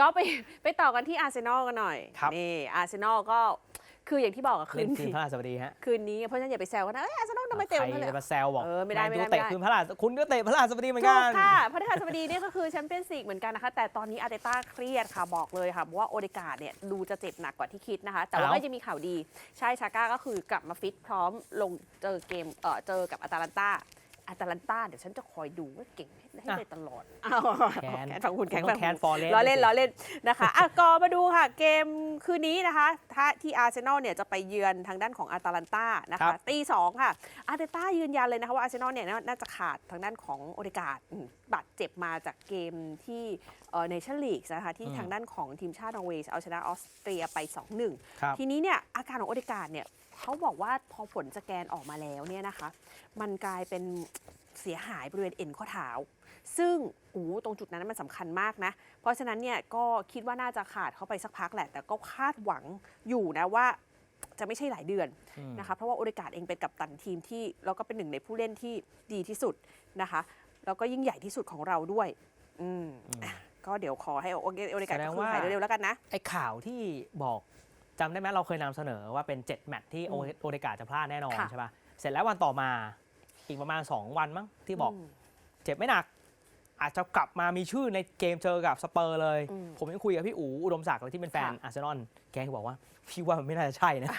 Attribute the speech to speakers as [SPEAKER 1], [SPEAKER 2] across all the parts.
[SPEAKER 1] ก็ไปไปต่อกันที่อาร์เซนอลกันหน่อย
[SPEAKER 2] ครับ
[SPEAKER 1] นี่อาร์เซนอลก็คืออย่างที่บอกอะคื
[SPEAKER 2] เล่
[SPEAKER 1] น
[SPEAKER 2] นคืน
[SPEAKER 1] นี้
[SPEAKER 2] พระราชบดีฮะ
[SPEAKER 1] คืนนี้เพราะฉะนั้นอย่าไปแซวกันนะเอ้ยอาร์เซนอลทำไมเตะ
[SPEAKER 2] ใคร
[SPEAKER 1] มาเลย
[SPEAKER 2] จะมาแซวบอก
[SPEAKER 1] เออไม่ได้
[SPEAKER 2] แน
[SPEAKER 1] ไม่
[SPEAKER 2] ยู
[SPEAKER 1] ได้
[SPEAKER 2] เตะ
[SPEAKER 1] ไม่ได้
[SPEAKER 2] คืนพระราชคุณก็เตะพระราชบดีเหมือน
[SPEAKER 1] ถู
[SPEAKER 2] กั
[SPEAKER 1] ก
[SPEAKER 2] น
[SPEAKER 1] ค่ะพระฤหัสบดีเนี่ยก็คือแชมเปี้ยนส์ลีกเหมือนกันนะคะ แต่ตอนนี้อาร์เตต้าเครียดค่ะบอกเลยค่ะว่าโอเดกาเนี่ยดูจะเจ็บหนักกว่าที่คิดนะคะ แต่ว่า
[SPEAKER 2] เอ้า
[SPEAKER 1] ก็จะมีข่าวดี ใช่ชาก้าก็คือกลับมาฟิตพร้อมลงเจอเกมเออเจอกับอาตาลันตา อาตาลันตาเดี๋ยวฉันจะคอยดูว่าเก่งให้ได้ตลอดอ้าว
[SPEAKER 2] แค้น
[SPEAKER 1] แขนฝั่งคุณแขน
[SPEAKER 2] ต้
[SPEAKER 1] ฝั่
[SPEAKER 2] อง
[SPEAKER 1] ง
[SPEAKER 2] แคน
[SPEAKER 1] คุณ
[SPEAKER 2] ฟอร์เรส
[SPEAKER 1] ล้อเล่นล้อเล่นนะคะอะก็มาดูค่ะ เกมคืนนี้นะคะถ้าที่อาร์เซนอลเนี่ยจะไปเยือนทางด้านของอาตาลันตานะ
[SPEAKER 2] ครั
[SPEAKER 1] คะ
[SPEAKER 2] บ
[SPEAKER 1] ตีสองค่ะ อาร์เตต้ายืนยันเลยนะคะว่าอาร์เซนอลเนี่ยน่าจะขาดทางด้านของโอเดกาดอืมบาดเจ็บมาจากเกมที่เนชั่นลีกนะคะที่
[SPEAKER 2] อืม
[SPEAKER 1] ทางด้านของทีมชาตินอร์เวย์เอาชนะออสเตรียไป 2-1
[SPEAKER 2] ครับ
[SPEAKER 1] ทีนี้เนี่ยอาการของโอเดกาดเนี่ย เขาบอกว่าพอผลสแกนออกมาแล้วเนี่ยนะคะ มันกลายเป็นเสียหายบริเวณเอ็นข้อเท้า ซึ่งโอ้โหตรงจุดนั้นมันสำคัญมากนะ เพราะฉะนั้นเนี่ยก็คิดว่าน่าจะขาดเข้าไปสักพักแหละ แต่ก็คาดหวังอยู่นะว่าจะไม่ใช่หลายเดือน
[SPEAKER 2] อืม
[SPEAKER 1] นะคะ เพราะว่าโอเดกาดเองเป็นกัปตันทีมที่แล้วก็เป็นหนึ่งในผู้เล่นที่ดีที่สุดนะคะ แล้วก็ยิ่งใหญ่ที่สุดของเราด้วย อืม
[SPEAKER 2] อืม
[SPEAKER 1] อะก็เดี๋ยวขอให้โอเดโอเดกาด
[SPEAKER 2] แสดง
[SPEAKER 1] ก็คือ
[SPEAKER 2] ว่า
[SPEAKER 1] หายเร็วๆแล้วกันนะ
[SPEAKER 2] ไอ้ข่าวที่บอก จำได้ไหมเราเคยนำเสนอว่าเป็น 7 แมตช์ที่โอ
[SPEAKER 1] อืม
[SPEAKER 2] โอเดกาจะพลาดแน่นอน
[SPEAKER 1] ค่ะ
[SPEAKER 2] ใช่ป่ะเสร็จแล้ววันต่อมาอีกประมาณ 2 วันมั้งที่บอก
[SPEAKER 1] ม
[SPEAKER 2] เจ็บไม่หนัก อาจจะกลับมามีชื่อในเกมเจอกับสเปอร์เลย
[SPEAKER 1] อืม
[SPEAKER 2] ผมยังคุยกับพี่อู๋อุดมศักดิ์เลยที่เป็นแฟน
[SPEAKER 1] ค่ะ
[SPEAKER 2] อาร์เซนอลแกก็บอกว่า พี่ว่ามันไม่น่าจะใช่นะ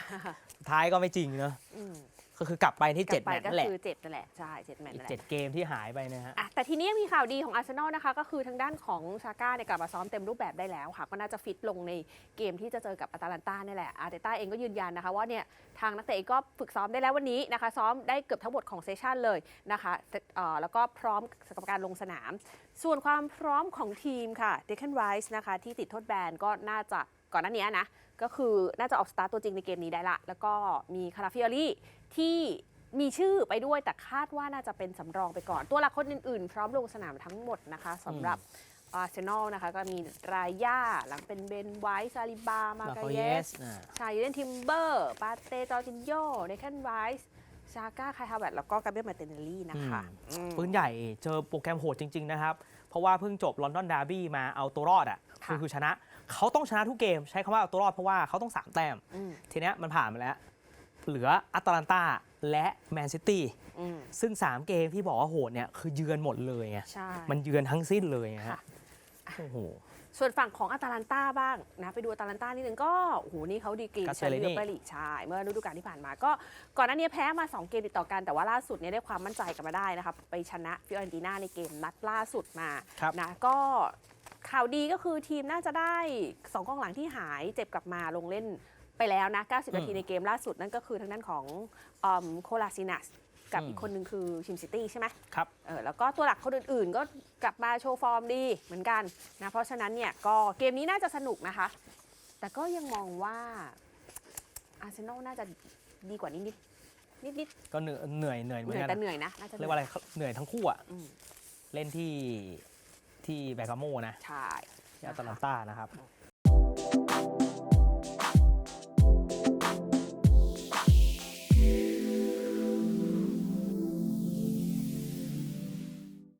[SPEAKER 2] สุดท้ายก็ไม่จริงเนอะ
[SPEAKER 1] อืม
[SPEAKER 2] ก็คือกลับไปที่
[SPEAKER 1] กลับ
[SPEAKER 2] 7
[SPEAKER 1] ไป
[SPEAKER 2] แมตช์
[SPEAKER 1] ก็
[SPEAKER 2] นั่นแหละ
[SPEAKER 1] คือเจ็ดนั่นแหละใช่เจ็ดแมตช์
[SPEAKER 2] อีก
[SPEAKER 1] นั่นแหละ
[SPEAKER 2] 7เกมที่หายไปนะฮะ
[SPEAKER 1] อะแต่ทีนี้ยังมีข่าวดีของอาร์เซนอลนะคะ ก็คือทางด้านของชาก้าเนี่ยกลับมาซ้อมเต็มรูปแบบได้แล้วค่ะ ก็น่าจะฟิตลงในเกมที่จะเจอกับอาตาลันตาเนี่ยแหละอาร์เตต้าเองก็ยืนยันนะคะ ว่าเนี่ยทางนักเตะเองก็ฝึกซ้อมได้แล้ววันนี้นะคะ ซ้อมได้เกือบทั้งหมดของเซสชันเลยนะคะเอ่อแล้วก็พร้อมสำหรับการลงสนาม ส่วนความพร้อมของทีมค่ะเดค a นไรส์นะคะที่ติดโทษแบนก็น่าจะ ก่อนหน้านี้นะ ก็คือน่าจะออกสตาร์ทตัวจริงในเกมนี้ได้ละ แล้วก็มีคาราฟิอรี่ที่มีชื่อไปด้วยแต่คาดว่าน่าจะเป็นสำรองไปก่อน ตัวหลักคนอื่นๆ พร้อมลงสนามทั้งหมดนะคะสำหรับอาร์เซนอลนะคะ ก็มีรายย่าหลังเป็นเบนไวท์ซาลิบา มากาเยส
[SPEAKER 2] อ่า
[SPEAKER 1] ชายเล่นทิมเบอร์ ปาเต จอร์จินโยเดค a นไรส์ชาก้าไคฮาวเวตแล้วก็กาเบรียลมาเตเนลลี่นะคะอืม
[SPEAKER 2] ปืนใหญ่เจอโปรแกรมโหดจริง ๆ นะครับ เพราะว่าเพิ่งจบลอนดอนดาร์บี้มาเอาตัวรอดอะ
[SPEAKER 1] ค่ะ
[SPEAKER 2] คือคือชนะ เขาต้องชนะทุกเกม ใช้คำว่าเอาตัวรอดเพราะว่าเขาต้อง3แต้ม
[SPEAKER 1] อืม
[SPEAKER 2] ทีเนี้ยมันผ่านมาแล้ว เหลืออัตแลนตาและแมนซิตี้
[SPEAKER 1] อืม
[SPEAKER 2] ซึ่ง 3 เกมที่บอกว่าโหดเนี่ยคือเยือนหมดเลยไง
[SPEAKER 1] ใช่
[SPEAKER 2] มันเยือนทั้งสิ้นเลยไง
[SPEAKER 1] ค่ะ
[SPEAKER 2] ฮะโอ้โห
[SPEAKER 1] ส่วนฝั่งของอาตาลันตาบ้างนะไปดูอาตาลันตานิดนึงก็โอ้โหนี่เขาดีกรีแชมป์
[SPEAKER 2] Castellini
[SPEAKER 1] เรือเปลีกใช่เมื่อฤดูกาลที่ผ่านมาก็ก่อนหน้านี้แพ้มา 2 เกมติดต่อกันแต่ว่าล่าสุดเนี่ยได้ความมั่นใจกลับมาได้นะครับไปชนะฟิออเรนติน่าในเกมนัดล่าสุดมา
[SPEAKER 2] ครับ
[SPEAKER 1] นะก็ ข่าวดีก็คือทีมน่าจะได้ 2กองหลังที่หายเจ็บกลับมาลงเล่นไปแล้วนะ 90 นาทีในเกมล่าสุดนั่นก็คือทางด้านของโคลาซินัสกับอีกคนหนึ่งคือชิมซิตี้ใช่ไหม
[SPEAKER 2] ครับ
[SPEAKER 1] เออแล้วก็ตัวหลักคนอื่นๆ ก็กลับมาโชว์ฟอร์มดีเหมือนกันนะ เพราะฉะนั้นเนี่ยก็เกมนี้น่าจะสนุกนะคะ แต่ก็ยังมองว่าอาร์เซนอลน่าจะดีกว่านี้นิดนิดนิด
[SPEAKER 2] ก็เหนื่อยเหนื่อยเหนื่อยเห
[SPEAKER 1] เห
[SPEAKER 2] มือ
[SPEAKER 1] นื่อย
[SPEAKER 2] นกั
[SPEAKER 1] แต่
[SPEAKER 2] น
[SPEAKER 1] เหนื่อยนะน่าจะ
[SPEAKER 2] เรียกว่าอะไรเหนื่อยทั้งคู่อะ
[SPEAKER 1] อืม
[SPEAKER 2] เล่นที่ ที่แบกาโมนะ
[SPEAKER 1] ใช่
[SPEAKER 2] ที่อัตแลนตานะครับ